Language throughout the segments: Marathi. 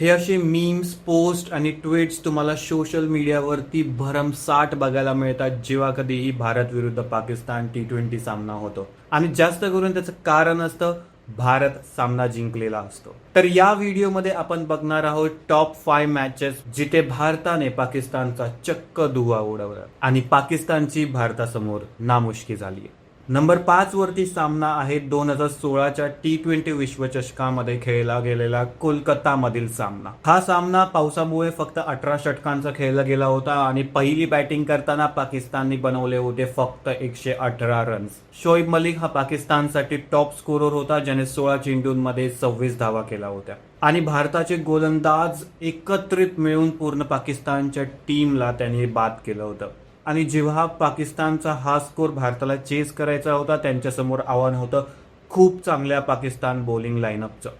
हे असे मीम्स पोस्ट आणि ट्विट्स तुम्हाला सोशल मीडियावरती भरमसाठ बघायला मिळतात जेव्हा कधीही भारत विरुद्ध पाकिस्तान टी ट्वेंटी सामना होतो. आणि जास्त करून त्याचं कारण असतं भारत सामना जिंकलेला असतो. तर या व्हिडिओमध्ये आपण बघणार आहोत टॉप फाय मॅचेस जिथे भारताने पाकिस्तानचा चक्क दुवा उडवला. आणि पाकिस्तानची भारतासमोर नामुष्की झाली नंबर पाचवरती सामना आहे दोन हजार सोळाच्या टी ट्वेंटी विश्वचषकामध्ये खेळला गेलेला कोलकातामधील सामना. हा सामना पावसामुळे फक्त अठरा षटकांचा खेळला गेला होता आणि पहिली बॅटिंग करताना पाकिस्तानने बनवले होते फक्त एकशे अठरा रन्स शोएब मलिक हा पाकिस्तानसाठी टॉप स्कोरर होता ज्याने सोळा चेंडूंमध्ये सव्वीस धावा केला होत्या. आणि भारताचे गोलंदाज एकत्रित मिळून पूर्ण पाकिस्तानच्या टीमला त्यांनी बाद केलं होतं. आणि जेव्हा पाकिस्तानचा हा स्कोर भारताला चेस करायचा होता त्यांच्यासमोर आव्हान होतं खूप चांगल्या पाकिस्तान बॉलिंग लाईनअपचं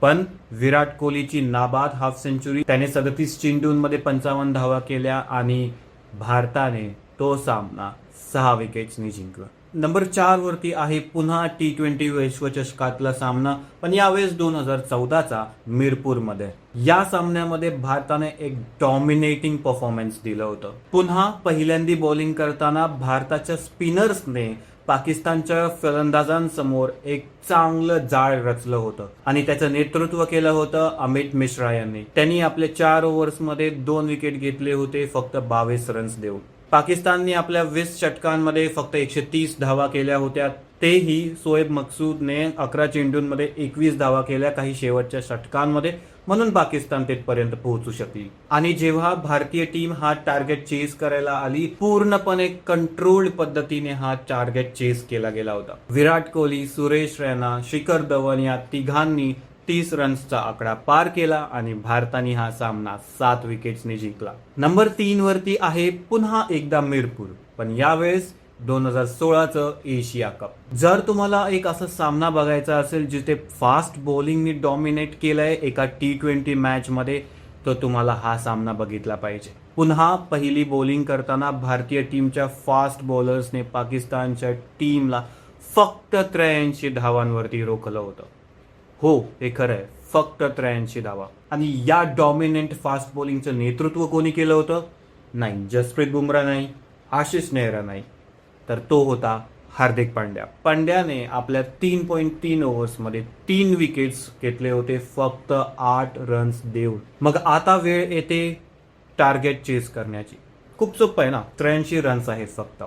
पण विराट कोहलीची नाबाद हाफ सेंचुरी त्याने सदतीस चेंडूंमध्ये पंचावन्न धावा केल्या आणि भारताने तो सामना सहा विकेट्सनी जिंकला. नंबर चार वरती आहे पुन्हा टी ट्वेंटी विश्वचषकातला सामना पण यावेळेस दोन हजार चौदाचा मिरपूरमध्ये. या सामन्यामध्ये भारताने एक डॉमिनेटिंग परफॉर्मन्स दिलं होतं. पुन्हा पहिल्यांदी बॉलिंग करताना भारताच्या स्पिनर्सने पाकिस्तानच्या फलंदाजांसमोर एक चांगलं जाळ रचलं होतं आणि त्याचं नेतृत्व केलं होतं अमित मिश्रा यांनी. त्यांनी आपले चार ओव्हर्समध्ये दोन विकेट घेतले होते फक्त बावीस रन्स देऊन. पाकिस्तानने आपल्या वीस षटकांमध्ये फक्त एकशे तीस धावा केल्या होत्या. तेही सोएब मकसूदने अकरा चेंडूंमध्ये एकवीस धावा केल्या काही शेवटच्या षटकांमध्ये. म्हणून पाकिस्तान तिथपर्यंत पोहोचू शकली. आणि जेव्हा भारतीय टीम हा टार्गेट चेस करायला आली पूर्णपणे कंट्रोल्ड पद्धतीने हा टार्गेट चेस केला गेला होता. विराट कोहली सुरेश रैना शिखर धवन या तिघांनी तीस रन्सचा आकडा पार केला आणि भारताने हा सामना सात विकेट्सने जिंकला. नंबर तीन वरती आहे पुन्हा एकदा मिरपूर पण यावेळेस दोन हजार सोळाचं एशिया कप. जर तुम्हाला एक असा सामना बघायचा असेल जिथे फास्ट बॉलिंगनी डॉमिनेट केलंय एका टी ट्वेंटी मॅच मध्ये तर तुम्हाला हा सामना बघितला पाहिजे. पुन्हा पहिली बॉलिंग करताना भारतीय टीमच्या फास्ट बॉलर्सने पाकिस्तानच्या टीमला फक्त त्र्याऐंशी धावांवरती रोखलं होतं. हो हे खरं आहे. फक्त त्र्याऐंशी धावा. आणि या डॉमिनंट फास्ट बॉलिंगचं नेतृत्व कोणी केलं होतं? नाही जसप्रीत बुमरा नाही आशिष नेहरा नाही. तर तो होता हार्दिक पांड्या. पांड्याने आपल्या तीन पॉईंट तीन ओव्हर्समध्ये तीन विकेट्स घेतले होते फक्त आठ रन्स देऊन. मग आता वेळ येते टार्गेट चेस करण्याची. खूप सोपं आहे ना? त्र्याऐंशी रन्स आहेत फक्त.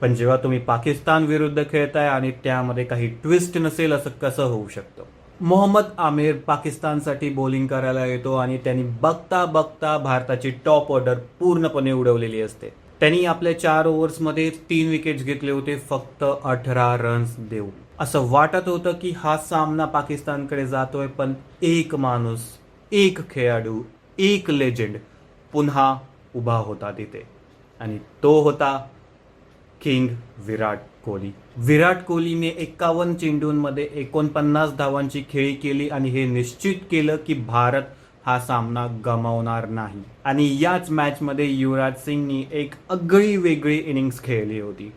पण जेव्हा तुम्ही पाकिस्तान विरुद्ध खेळताय आणि त्यामध्ये काही ट्विस्ट नसेल असं कसं होऊ शकतं? मोहम्मद आमिर पाकिस्तानसाठी बॉलिंग करायला येतो आणि त्यांनी बघता बघता भारताची टॉप ऑर्डर पूर्णपणे उडवलेली असते. त्यांनी आपल्या चार ओव्हर्समध्ये तीन विकेट्स घेतले होते फक्त अठरा रन्स देऊन. असं वाटत होतं की हा सामना पाकिस्तानकडे जातोय पण एक माणूस एक खेळाडू एक लेजेंड पुन्हा उभा होता तिथे. आणि तो होता किंग विराट कोहली. विराट कोहलीने एकावन्न चेंडूंमध्ये एकोणपन्नास धावांची खेळी केली आणि हे निश्चित केलं की भारत हा सामना गमावणार नाही. आणि याच मॅचमध्ये युवराज सिंगनी एक अगळी वेगळी इनिंग्स खेळली होती.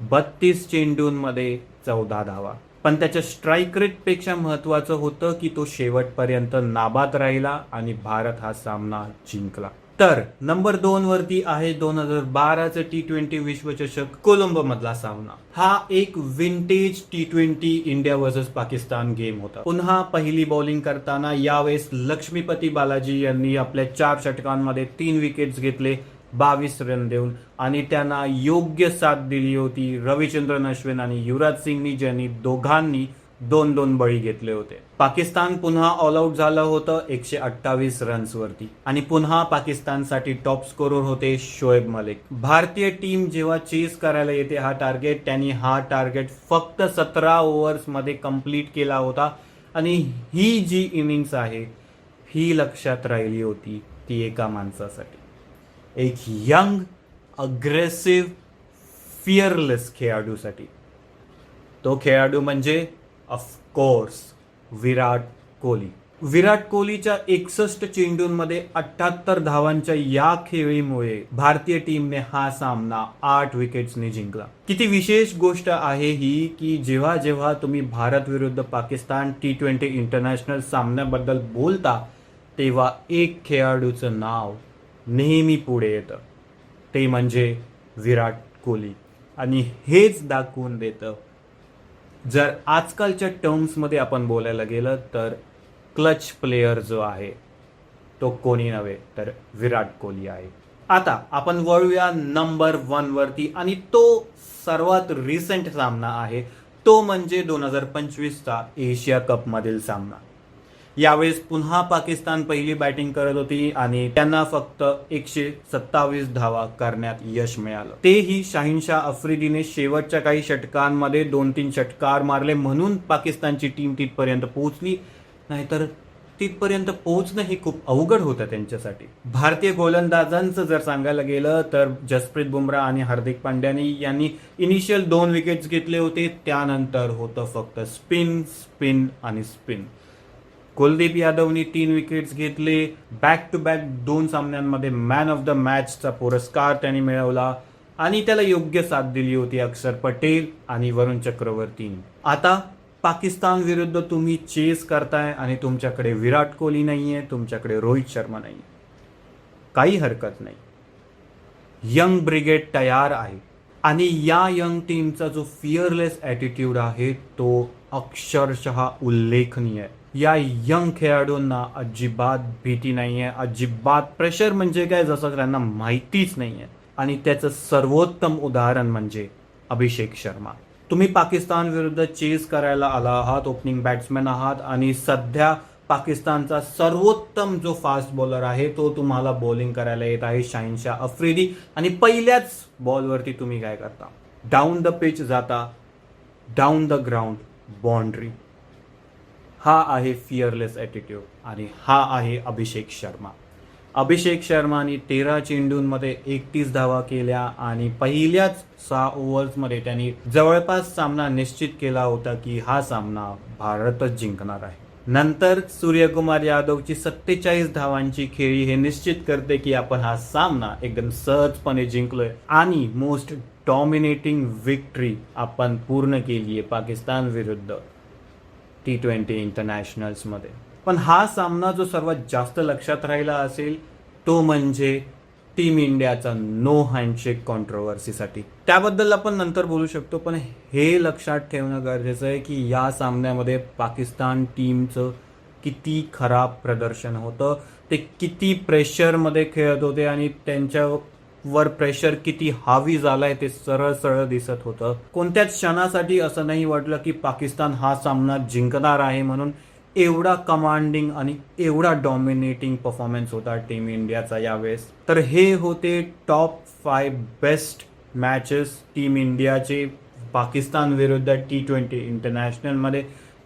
बत्तीस चेंडूंमध्ये चौदा धावा. पण त्याच्या स्ट्राईक रेटपेक्षा महत्वाचं होतं की तो शेवटपर्यंत नाबाद राहिला आणि भारत हा सामना जिंकला. तर नंबर दोन वरती आहे दोन हजार बाराचं टी ट्वेंटी विश्वचषक कोलंबो मधला सामना. हा एक vintage T twenty India versus Pakistan game होता. पुन्हा पहिली बॉलिंग करताना यावेळेस लक्ष्मीपती बालाजी यांनी आपल्या चार षटकांमध्ये तीन विकेट्स घेतले बावीस रन देऊन. आणि त्यांना योग्य साथ दिली होती रविचंद्रन अश्विन आणि युवराज सिंगनी ज्यांनी दोघांनी दोन दोन बळी घेतले होते. पाकिस्तान पुन्हा ऑल आऊट झालं होतं एकशे अठ्ठावीस रन्सवरती आणि पुन्हा पाकिस्तानसाठी टॉप स्कोरर होते शोएब मलिक. भारतीय टीम जेव्हा चेस करायला येते हा टार्गेट त्यांनी हा टार्गेट फक्त सतरा ओव्हर्समध्ये कंप्लीट कंप्लीट केला होता. आणि ही जी इनिंग्स आहे ही लक्षात राहिली होती ती एका माणसासाठी. एक यंग अग्रेसिव्ह फिअरलेस खेळाडूसाठी. तो खेळाडू म्हणजे ऑफकोर्स विराट कोहली. विराट कोहलीच्या एकसष्ट चेंडूंमध्ये अठ्याहत्तर धावांच्या या खेळीमुळे भारतीय टीमने हा सामना आठ विकेट्सने जिंकला. किती विशेष गोष्ट आहे ही की जेव्हा जेव्हा तुम्ही भारत विरुद्ध पाकिस्तान टी ट्वेंटी इंटरनॅशनल सामन्याबद्दल बोलता तेव्हा एक खेळाडूचं नाव नेहमी पुढे येतं. ते म्हणजे विराट कोहली. आणि हेच दाखवून देतं जर आजकालच्या टर्म्समध्ये आपण बोलायला गेलं तर क्लच प्लेयर जो आहे तो कोणी नव्हे तर विराट कोहली आहे. आता आपण वळूया नंबर वन वरती आणि तो सर्वात रिसेंट सामना आहे. तो म्हणजे दोन हजार पंचवीसचा एशिया कपमधील सामना. यावेळेस पुन्हा पाकिस्तान पहिली बॅटिंग करत होती आणि त्यांना फक्त एकशे सत्तावीस धावा करण्यात यश मिळालं. तेही शाहिनशाह आफ्रिदीने शेवटच्या काही षटकांमध्ये दोन तीन षटकार मारले म्हणून पाकिस्तानची टीम तिथपर्यंत पोहोचली. नाहीतर तिथपर्यंत पोहोचणं हे खूप अवघड होतं त्यांच्यासाठी. भारतीय गोलंदाजांचं जर सांगायला गेलं तर जसप्रीत बुमराह आणि हार्दिक पांड्यानी यांनी इनिशियल दोन विकेट्स घेतले होते. त्यानंतर होतं फक्त स्पिन स्पिन आणि स्पिन कुलदीप यादवनी तीन विकेट्स घेतले. बॅक टू बॅक दोन सामन्यांमध्ये मॅन ऑफ द मॅचचा पुरस्कार त्यांनी मिळवला. आणि त्याला योग्य साथ दिली होती अक्षर पटेल आणि वरुण चक्रवर्तीने आता पाकिस्तान विरुद्ध तुम्ही चेस करताय आणि तुमच्याकडे विराट कोहली नाही आहे तुमच्याकडे रोहित शर्मा नाही काही हरकत नाही. यंग ब्रिगेड तयार आहे. आणि या यंग टीमचा जो फिअरलेस ॲटिट्यूड आहे तो अक्षरशः उल्लेखनीय आहे. या यंग खेळाडूंना अजिबात भीती नाही आहे अजिबात प्रेशर म्हणजे काय? जसं त्यांना माहितीच नाही आहे आणि त्याचं सर्वोत्तम उदाहरण म्हणजे अभिषेक शर्मा. तुम्ही पाकिस्तान विरुद्ध चेस करायला आला आहात ओपनिंग बॅट्समॅन आहात आणि सध्या पाकिस्तानचा सर्वोत्तम जो फास्ट बॉलर आहे तो तुम्हाला बॉलिंग करायला येत आहे शाहिनशाह अफ्रिदी. आणि पहिल्याच बॉलवरती तुम्ही काय करता? डाऊन द पिच जाता. डाऊन द ग्राउंड बाउंड्री हा आहे फिअरलेस ॲटिट्यूड आणि हा आहे अभिषेक शर्मा. अभिषेक शर्माने तेरा चेंडूंमध्ये एकतीस धावा केल्या आणि पहिल्याच सहा ओव्हर्समध्ये त्यांनी जवळपास सामना निश्चित केला होता की हा सामना भारतच जिंकणार आहे. नंतर सूर्यकुमार यादवची सत्तेचाळीस धावांची खेळी हे निश्चित करते की आपण हा सामना एकदम सहजपणे जिंकलोय आणि मोस्ट डॉमिनेटिंग विक्ट्री आपण पूर्ण केली आहे पाकिस्तान विरुद्ध. टी ट्वेंटी इंटरनॅशनल्समध्ये पण हा सामना जो सर्वात जास्त लक्षात राहिला असेल तो म्हणजे टीम इंडियाचा नो हँडशेक कॉन्ट्रोवर्सीसाठी त्याबद्दल आपण नंतर बोलू शकतो पण हे लक्षात ठेवणं गरजेचं आहे की या सामन्यामध्ये पाकिस्तान टीमचं किती खराब प्रदर्शन होतं ते किती प्रेशरमध्ये खेळत होते आणि त्यांच्या वर प्रेशर किती हावी झालाय ते सरळ सरळ दिसत होतं. कोणत्याच क्षणासाठी असं नाही वाटलं की पाकिस्तान हा सामना जिंकणार आहे म्हणून एवढा कमांडिंग आणि एवढा डॉमिनेटिंग परफॉर्मन्स होता टीम इंडियाचा यावेळेस. तर हे होते top five best matches team इंडियाचे पाकिस्तान विरुद्ध टी ट्वेंटी इंटरनॅशनलमध्ये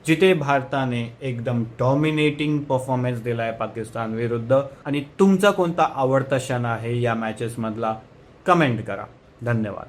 जिथे भारताने एकदम डॉमिनेटिंग परफॉर्मन्स दिलाय पाकिस्तान विरुद्ध. आणि तुमचा कोणता आवडता क्षण आहे या मॅचेसमधला कमेंट करा. धन्यवाद.